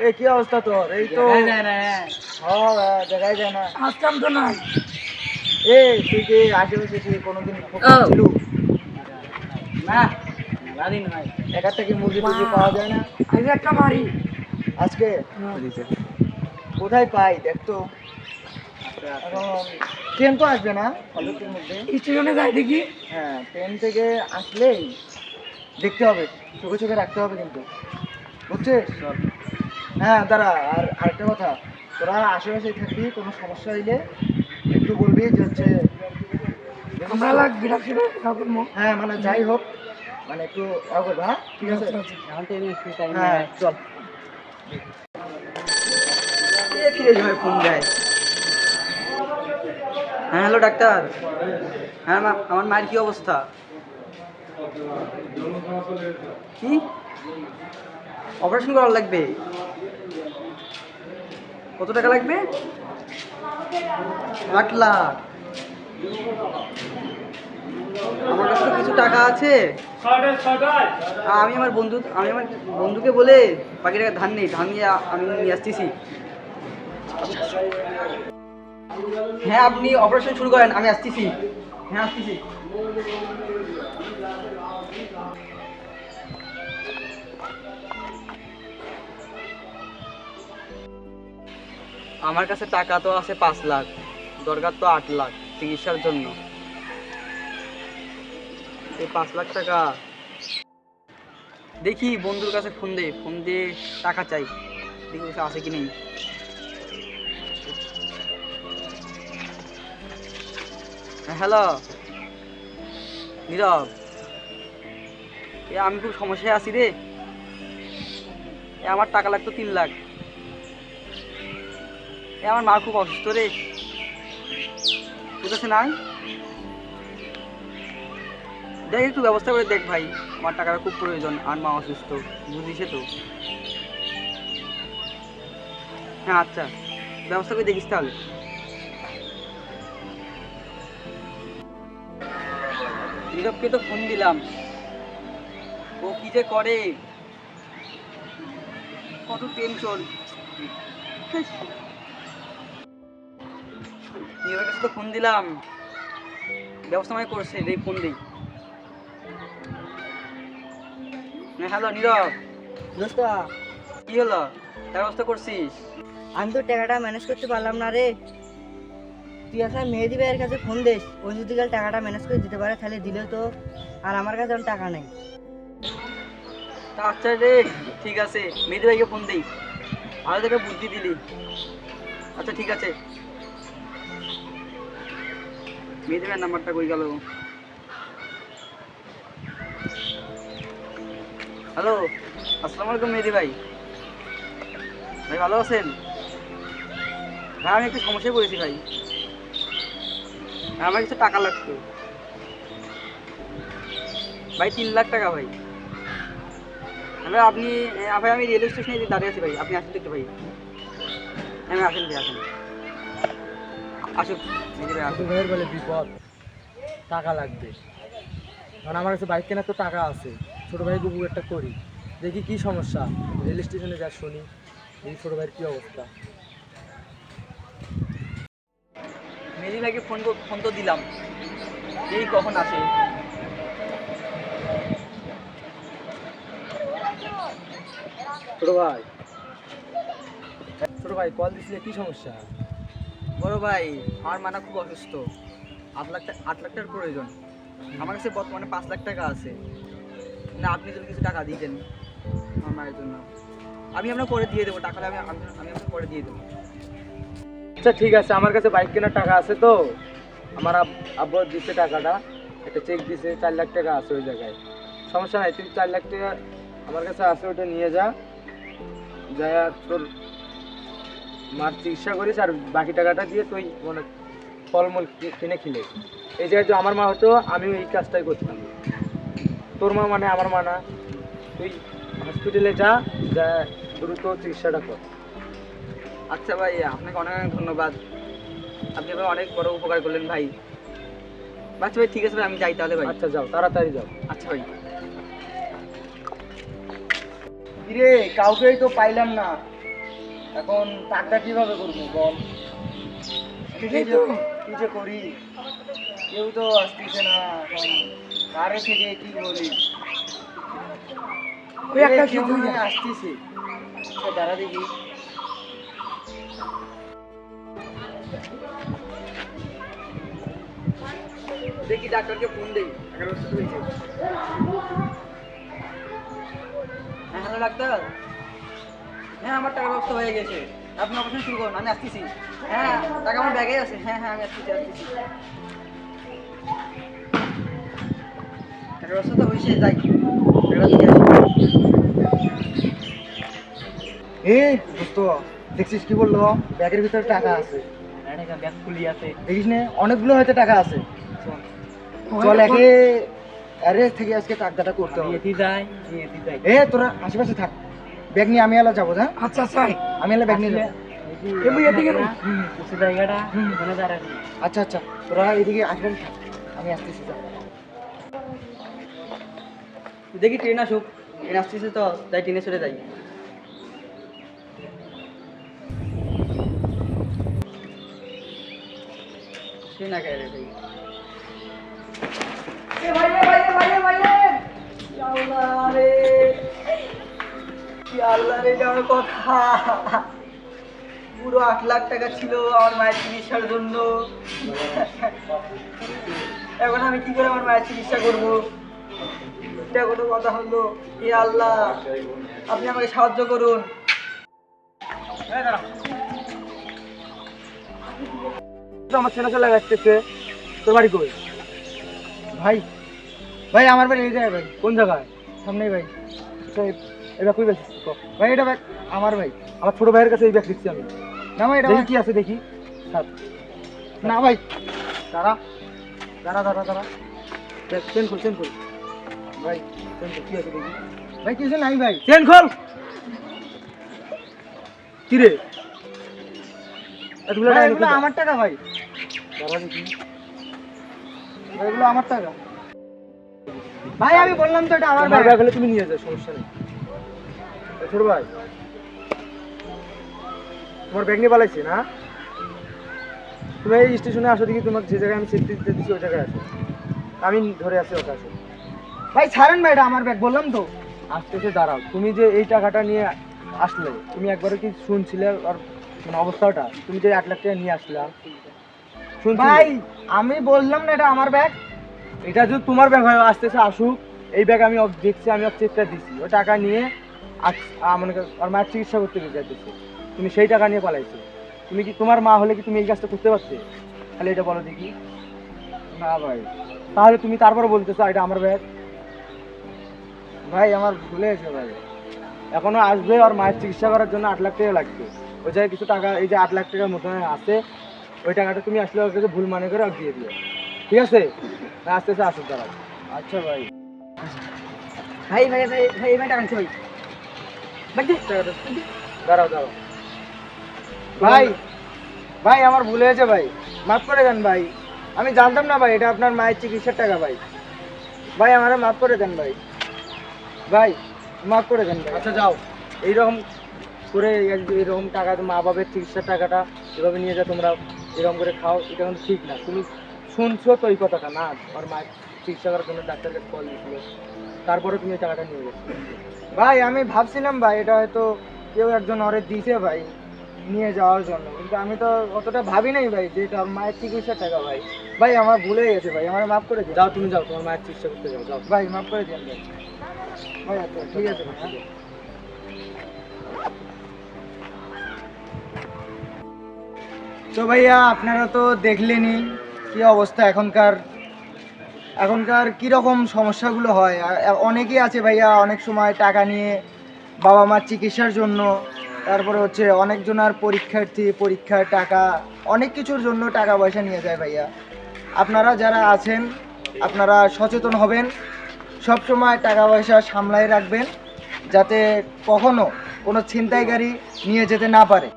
এই কি অবস্থা তোর এই হ্যাঁ না কোনোদিন না নাই এক একটা কি মুরগি পাওয়া যায় না কোথায় পাই দেখ তো এখন ট্রেন তো আসবে না মধ্যে স্টেশনে যাই দেখি হ্যাঁ ট্রেন থেকে আসলেই দেখতে হবে চোখে চোখে রাখতে হবে কিন্তু। বুঝছিস? হ্যাঁ দাঁড়া আর আরেকটা কথা। তোরা আশেপাশে থাকবি কোনো সমস্যা হইলে একটু বলবি যে হচ্ছে আমরা হ্যাঁ মানে যাই হোক মানে একটু করবে হ্যাঁ? ঠিক আছে? হ্যাঁ চল। কে ফিরে যাবে ফোন দেয়? হ্যাঁ হ্যালো ডাক্তার। হ্যাঁ মা আমার মায়ের কি অবস্থা? কি? অপারেশন করার লাগবে? কত টাকা লাগবে? আট লাখ। আমার কাছে কিছু টাকা আছে। আমি আমার বন্ধু, আমি আমার বন্ধুকে বলে বাকি টাকা ধান নেই, ধান নিয়ে আমি নিয়ে আসতেছি। হ্যাঁ আপনি অপারেশন শুরু করেন, আমি আসতেছি। হ্যাঁ আসতেছি। আমার কাছে টাকা তো আছে পাঁচ লাখ, দরকার তো আট লাখ চিকিৎসার জন্য। এই পাঁচ লাখ টাকা দেখি বন্ধুর কাছে ফোন দে ফোন দিয়ে টাকা চাই, দেখি আছে কি নেই। হ্যালো নীরব। এ, আমি খুব সমস্যায় আছি রে। আমার টাকা লাগতো তিন লাখ। এ, আমার মা খুব অসুস্থ রে। কাছে নাই দেখ, একটু ব্যবস্থা করে দেখ ভাই। আমার টাকাটা খুব প্রয়োজন, আর মা অসুস্থ, বুঝিসে তো। হ্যাঁ আচ্ছা ব্যবস্থা করে দেখিস তাহলে। নীরবকে তো ফোন দিলাম। ও কি যে করে? কত টেনশন নীরবের কাছে তো ফোন দিলাম। ব্যবস্থা মানে করছে এই ফোন দিই। হ্যাঁ হ্যালো নীরব। দোস্ত কি হলো? তার ব্যবস্থা করছিস? আমি তো টাকাটা ম্যানেজ করতে পারলাম না রে। তুই আসলে মেহেদি ভাইয়ের কাছে ফোন দিস ও যদি কাল টাকাটা ম্যানেজ করে দিতে পারে তাহলে দিলেও তো। আর আমার কাছে এখন টাকা নেই। আচ্ছা রে ঠিক আছে। মেহেদি ভাইকে ফোন দিই। ভালো থেকে বুদ্ধি দিলি। আচ্ছা ঠিক আছে। ভাইয়ের নাম্বারটা কই গেল? হ্যালো আসসালামু আলাইকুম মেহেদি ভাই। ভাই, ভালো আছেন? ভাই, আমি একটু সমস্যায় পড়েছি ভাই। আমার কিছু টাকা লাগতো। ভাই, তিন লাখ টাকা ভাই। হ্যালো, আপনি ভাই, আমি রেলওয়ে স্টেশনে দাঁড়িয়ে আছি ভাই, আপনি আসুন দেখতে ভাই। হ্যাঁ আসেন ভাই, আসেন। ভাই ভাইয়ের বলে বিপদ। টাকা লাগবে। কারণ আমার কাছে বাইক কেনার তো টাকা আছে। ছোটো ভাই গুবু একটা করি। দেখি কি সমস্যা। রেল স্টেশনে যা শুনি এই ছোটো ভাইয়ের কী অবস্থা। মেজি ভাইকে ফোন ফোন তো দিলাম। এই কখন আসে? ছোটো ভাই। ছোটো ভাই কল দিছিলে কি সমস্যা? বড় ভাই, আমার মানা খুব অসুস্থ। আট লাখ আট লাখ টাকার প্রয়োজন। আমার কাছে বর্তমানে পাঁচ লাখ টাকা আছে। না, আপনি যদি কিছু টাকা দিতেন আমার মায়ের জন্য। আমি আপনার পরে দিয়ে দেবো, টাকাটা আমি আমি আপনার পরে দিয়ে দেবো। আচ্ছা ঠিক আছে, আমার কাছে বাইক কেনার টাকা আছে তো। আমার আব- আব্বু দিচ্ছে টাকাটা, একটা চেক দিছে, চার লাখ টাকা আছে ওই জায়গায়। সমস্যা নাই, তুই চার লাখ টাকা আমার কাছে আছে, ওটা নিয়ে যা। যা তোর মার চিকিৎসা করিস আর বাকি টাকাটা দিয়ে তুই মানে ফলমূল কিনে খেলে। এই জায়গায় আমার মা হতো আমিও এই কাজটাই করতাম। তোর মা মানে আমার মা না। তুই হসপিটালে যা যা দ্রুত চিকিৎসাটা কর। আচ্ছা ভাই আপনাকে অনেক অনেক ধন্যবাদ। আপনি ভাই অনেক বড় উপকার করলেন ভাই। আচ্ছা ভাই ঠিক আছে ভাই আমি যাই তাহলে ভাই। আচ্ছা যাও তাড়াতাড়ি যাও। আচ্ছা ভাই। কিরে কাউকেই তো পাইলাম না। এখন টাকা কীভাবে করব বল? সেটাই তো। কি যে করি কেউ তো আসতেছে না এখন। কারে থেকে কি বলি? ওই একটা আসতেছে। আচ্ছা, দাঁড়া দেখি। দেখি ডাক্তারকে ফোন দেই। হ্যাঁ হ্যালো ডাক্তার। হ্যাঁ আমার টাকার ব্যবস্থা হয়ে গেছে। আপনি অপারেশন শুরু করুন আমি আসতেছি। হ্যাঁ টাকা আমার ব্যাগে আছে। হ্যাঁ হ্যাঁ আমি আসতেছি আসতেছি। টাকার ব্যবস্থা তো হয়েছে যাই। এ দোস্ত দেখছিস কি বলল? ব্যাগের ভিতরে টাকা আছে। ব্যাগ খুলি আছে। দেখিস না অনেকগুলো হয়তো টাকা আছে। চল। একে আরে থেকে আজকে টাকাটা করতে হবে। এ তোরা আশেপাশে থাক। ব্যাগ নিয়ে আমি এলা যাব হ্যাঁ? আচ্ছা আচ্ছা আমি এলা ব্যাগ নিয়ে যাব। এমনি এদিকে। জায়গাটা আচ্ছা আচ্ছা। তোরা এদিকে থাক। আমি আসতেছি। দেখি ট্রেন আসুক। ট্রেন আসতেছে তো তাই ট্রেনে চলে যাই। সে না কে রে ভাই এ ভাই এ ভাই এ ভাই আল্লাহ এটা আমার কথা। পুরো আট লাখ টাকা ছিল আমার মায়ের চিকিৎসার জন্য। এখন আমি কি করে আমার মায়ের চিকিৎসা করব? এটা কোনো কথা হলো? এ আল্লাহ আপনি আমাকে সাহায্য করুন। তো আমার ছেলে ছেলে লাগতেছে তোর বাড়ি কই? ভাই। ভাই আমার বাড়ি এই জায়গায় ভাই। কোন জায়গায়? সামনেই ভাই। ব্যাগ কই বেশি? ভাই এটা ব্যাগ আমার ভাই। আমার ছোট ভাইয়ের কাছে এই ব্যাগ দিচ্ছি আমি। না ভাই এটা কি আছে দেখি। না ভাই দাঁড়া। দাঁড়া দাঁড়া দাঁড়া। দেখ চেন খোল চেন খোল। ভাই চেন খোল কি আছে দেখি। ভাই কিছু নাই ভাই। চেন খোল! কি রে? এগুলো আমার টাকা ভাই। দাঁড়া দেখি। এগুলো আমার টাকা। ভাই আমি বললাম তো এটা আমার ব্যাগ হলে তুমি নিয়ে যাও সমস্যা নেই। ছোট ভাই। তোমার ব্যাগ নিয়ে পালাইছে না? তুমি এই স্টেশনে আসো দেখি তোমাকে যে জায়গায় আমি সিট দিতে দিচ্ছি ওই জায়গায় আসো। আমি ধরে আছি ওকে আসো ভাই ছাড়েন ভাই এটা আমার ব্যাগ বললাম তো। আসতেছে দাঁড়াও। তুমি যে এই টাকাটা নিয়ে আসলে তুমি একবারও কি শুনছিলে আর মানে অবস্থাটা? তুমি যে এক লাখ টাকা নিয়ে আসলে ভাই আমি বললাম না এটা আমার ব্যাগ। এটা যদি তোমার ব্যাগ হয় আসতেছে আসুক। এই ব্যাগ আমি দেখছি আমি চেকটা দিছি। ও টাকা নিয়ে মনে কর ওর মায়ের চিকিৎসা করতে যেতেছে তুমি সেই টাকা নিয়ে পালাইছো। তুমি কি, তোমার মা হলে কি তুমি এই কাজটা করতে পারতে? তাহলে এটা বলো দেখি। না ভাই। তাহলে তুমি তারপরে বলতেছো, এটা আমার ব্যাগ? ভাই, আমার ভুলে গেছে ভাই। এখনও আসবে আর মায়ের চিকিৎসা করার জন্য আট লাখ টাকা লাগবে। ওই জায়গায় কিছু টাকা, এই যে আট লাখ টাকার মতো আছে, ওই টাকাটা তুমি আসলে ওর কাছে ভুল মানে করে দিয়ে দিও। ঠিক আছে? আস্তে আস্তে আসুক দাঁড়াও। আচ্ছা ভাই। ভাই ভাই ভাই ভাই টাকা ভাই। দাঁড়াও দাঁড়াও। ভাই ভাই আমার ভুল হয়েছে ভাই। মাফ করে দেন ভাই। আমি জানতাম না ভাই এটা আপনার মায়ের চিকিৎসার টাকা ভাই। ভাই আমারে মাফ করে দেন ভাই। ভাই মাফ করে দেন ভাই। আচ্ছা যাও। এইরকম করে এরকম টাকা মা বাবার চিকিৎসার টাকাটা এভাবে নিয়ে যা তোমরা এরকম করে খাও এটা কিন্তু ঠিক না। তুমি শুনছো তো এই কথাটা? না আর মায়ের চিকিৎসা করার জন্য ডাক্তারকে কল দিয়েছিল। তারপরে তুমি টাকাটা নিয়ে গেছো। ভাই আমি ভাবছিলাম ভাই এটা হয়তো কেউ একজন অরে দিছে ভাই নিয়ে যাওয়ার জন্য। কিন্তু আমি তো অতটা ভাবি নাই ভাই যে এটা মায়ের চিকিৎসার টাকা ভাই। ভাই আমার ভুলে গেছে ভাই আমার মাফ করে দিন। যাও তুমি যাও তোমার মায়ের চিকিৎসা করতে যাও যাও। ভাই মাফ করে দিন ভাই। ভাই আচ্ছা ঠিক আছে ভাই হ্যাঁ। তো ভাইয়া আপনারা তো দেখলেনই কি অবস্থা এখনকার এখনকার কীরকম সমস্যাগুলো হয়? অনেকেই আছে ভাইয়া, অনেক সময় টাকা নিয়ে বাবা মার চিকিৎসার জন্য, তারপরে হচ্ছে অনেকজনার পরীক্ষার্থী, পরীক্ষার টাকা, অনেক কিছুর জন্য টাকা পয়সা নিয়ে যায় ভাইয়া। আপনারা যারা আছেন, আপনারা সচেতন হবেন, সব সময় টাকা পয়সা সামলায় রাখবেন, যাতে কখনো কোনো ছিনতাইকারী নিয়ে যেতে না পারে।